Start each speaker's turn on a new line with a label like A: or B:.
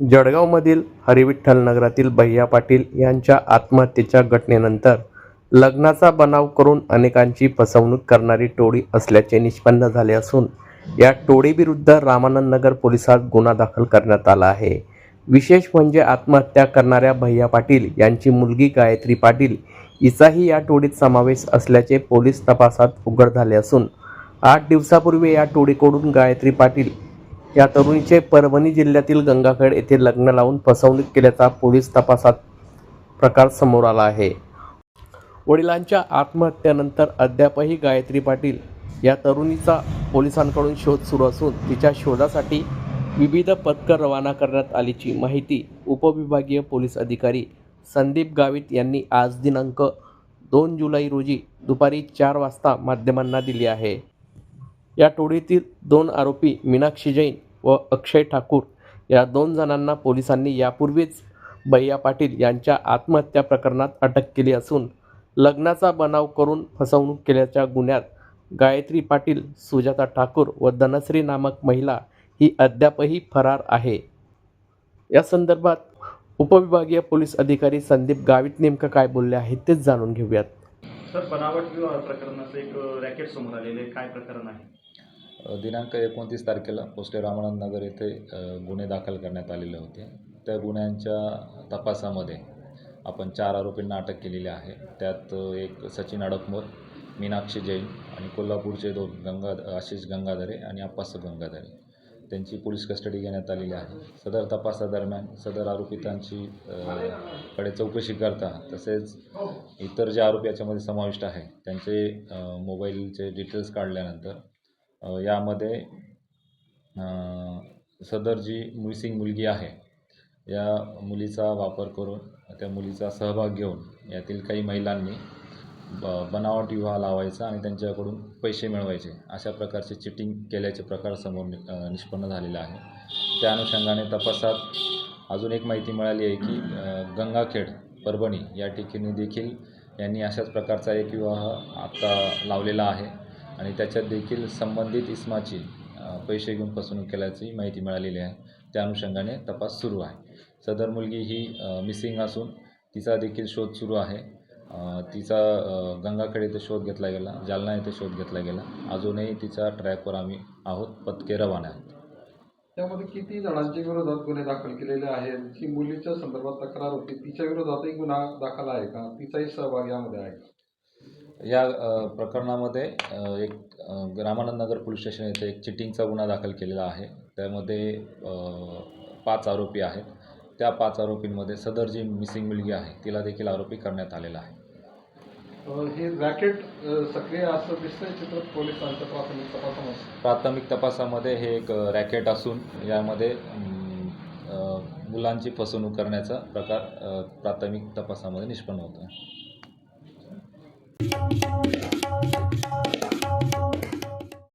A: जळगावमधील हरिविठ्ठल नगरातील भैया पाटील यांच्या आत्महत्येच्या घटनेनंतर लग्नाचा बनाव करून अनेकांची फसवणूक करणारी टोळी असल्याचे निष्पन्न झाले असून या टोळीविरुद्ध रामानंद नगर पोलिसात गुन्हा दाखल करण्यात आला आहे. विशेष म्हणजे आत्महत्या करणाऱ्या भैया पाटील यांची मुलगी गायत्री पाटील हिचाही या टोळीत समावेश असल्याचे पोलीस तपासात उघड झाले असून आठ दिवसापूर्वी या टोळीकडून गायत्री पाटील या तरुणीचे परभणी जिल्ह्यातील गंगाखेड येथे लग्न लावून फसवणूक केल्याचा पोलीस तपासात प्रकार समोर आला आहे. वडिलांच्या आत्महत्येनंतर अद्यापही गायत्री पाटील या तरुणीचा पोलिसांकडून शोध सुरू असून तिच्या शोधासाठी विविध पथकं रवाना करण्यात आल्याची माहिती उपविभागीय पोलीस अधिकारी संदीप गावित यांनी आज दिनांक दोन जुलै रोजी दुपारी चार वाजता माध्यमांना दिली आहे. या टोळीतील दोन आरोपी मीनाक्षी जैन व अक्षय ठाकूर या दोन जणांना पोलिसांनी यापूर्वीच भैया पाटील यांच्या आत्महत्या प्रकरणात अटक केली असून लग्नाचा बनाव करून फसवणूक केल्याच्या गुन्ह्यात गायत्री पाटील सुजाता ठाकूर व धनश्री नामक महिला ही अद्यापही फरार आहे. या संदर्भात उपविभागीय पोलीस अधिकारी संदीप गावित नेमकं काय बोलले आहेत तेच जाणून घेऊयात.
B: सर बनावट विवाह प्रकरणाचं एक रॅकेट समोर आलेलं आहे. काय प्रकरण आहे?
C: दिनांक एकोणतीस तारखेला पोस्टे रामानंद नगर येथे गुन्हे दाखल करण्यात आलेले होते. त्या गुन्ह्यांच्या तपासामध्ये आपण चार आरोपींना अटक केलेली आहे. त्यात एक सचिन अडकमोर मीनाक्षी जैन आणि कोल्हापूरचे दोन गंगा आशिष गंगाधरे आणि अप्पास गंगाधरे. त्यांची पोलीस कस्टडी घेण्यात आलेली आहे. सदर तपासादरम्यान सदर आरोपितांची कडे चौकशी करता तसेच इतर जे आरोपी याच्यामध्ये समाविष्ट आहे त्यांचे मोबाईलचे डिटेल्स काढल्यानंतर यामध्ये सदर जी मिसिंग मुलगी आहे. या मुलीचा वापर करून त्या मुलीचा सहभाग घेऊन यातील काही महिलांनी ब बनावट विवाह लावायचा आणि त्यांच्याकडून पैसे मिळवायचे. अशा प्रकारचे चिटिंग केल्याचे प्रकार समोर नि निष्पन्न झालेले आहे. त्या अनुषंगाने तपासात अजून एक माहिती मिळाली आहे की गंगाखेड परभणी या ठिकाणी देखील यांनी अशाच प्रकारचा एक विवाह आता लावलेला आहे. आणि त्याच्यात देखील संबंधित इसमाची पैसे घेऊन फसवणूक केल्याची माहिती मिळालेली आहे. त्या अनुषंगाने तपास सुरू आहे. सदर मुलगी ही मिसिंग असून तिचा देखील शोध सुरू आहे. तिचा गंगाकडे गंगाखेड येथे शोध घेतला गेला जालना येथे शोध घेतला गेला. अजूनही तिच्या ट्रॅकवर आम्ही आहोत पथके रवाना आहेत.
D: त्यामध्ये किती जणांच्या विरोधात गुन्हे दाखल केलेले आहेत? जी मुलीच्या संदर्भात तक्रार होती. तिच्या विरोधातही गुन्हा दाखल आहे का? तिचाही सहभाग यामध्ये आहे. का
C: या प्रकरणामध्ये एक रामानंद नगर पोलीस स्टेशन येथे एक चिटिंगचा गुन्हा दाखल केलेला आहे. त्यामध्ये पाच आरोपी आहेत. त्या पाच आरोपींमध्ये सदर जी मिसिंग मुलगी आहे. तिला देखील आरोपी करण्यात आलेला आहे.
D: हे रॅकेट सक्रिय असं दिसतंय चित्र पोलिसांच्या प्राथमिक तपासामध्ये?
C: प्राथमिक तपासामध्ये हे एक रॅकेट असून यामध्ये मुलांची फसवणूक करण्याचा प्रकार प्राथमिक तपासामध्ये निष्पन्न होतो「どうぞどうぞ」